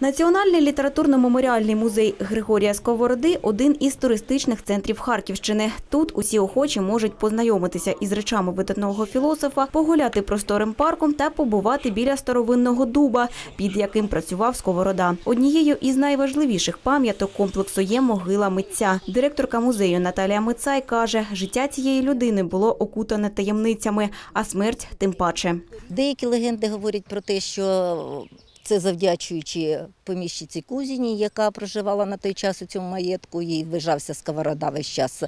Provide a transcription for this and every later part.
Національний літературно-меморіальний музей Григорія Сковороди – один із туристичних центрів Харківщини. Тут усі охочі можуть познайомитися із речами видатного філософа, погуляти просторим парком та побувати біля старовинного дуба, під яким працював Сковорода. Однією із найважливіших пам'яток комплексу є могила митця. Директорка музею Наталія Мицай каже, життя цієї людини було окутане таємницями, а смерть тим паче. Деякі легенди говорять про те, що це завдячуючи поміщиці Кузіні, яка проживала на той час у цьому маєтку, їй вижався сковорода весь час,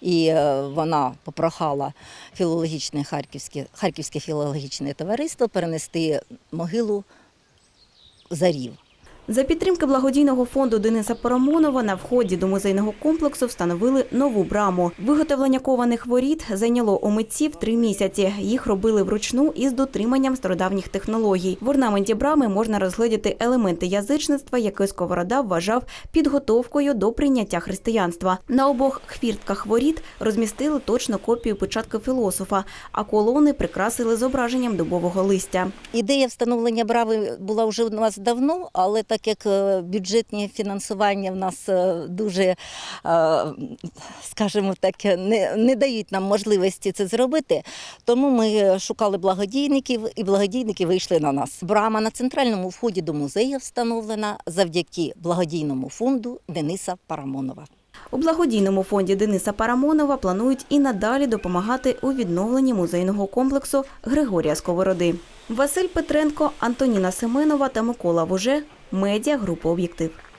і е, вона попрохала філологічне харківське, харківське філологічне товариство перенести могилу за рів. За підтримки благодійного фонду Дениса Парамонова на вході до музейного комплексу встановили нову браму. Виготовлення кованих воріт зайняло у митців три місяці. Їх робили вручну із дотриманням стародавніх технологій. В орнаменті брами можна розглядіти елементи язичництва, яке Сковорода вважав підготовкою до прийняття християнства. На обох хвіртках воріт розмістили точно копію початку філософа, а колони прикрасили зображенням дубового листя. Ідея встановлення брави була вже у нас давно, але так як е, бюджетні фінансування в нас е, дуже, е, скажімо так, не, не дають нам можливості це зробити, тому ми шукали благодійників, і благодійники вийшли на нас. Брама на центральному вході до музею встановлена завдяки благодійному фонду Дениса Парамонова. У благодійному фонді Дениса Парамонова планують і надалі допомагати у відновленні музейного комплексу Григорія Сковороди. Василь Петренко, Антоніна Семенова та Микола Вуже. Медіа група Об'єктив.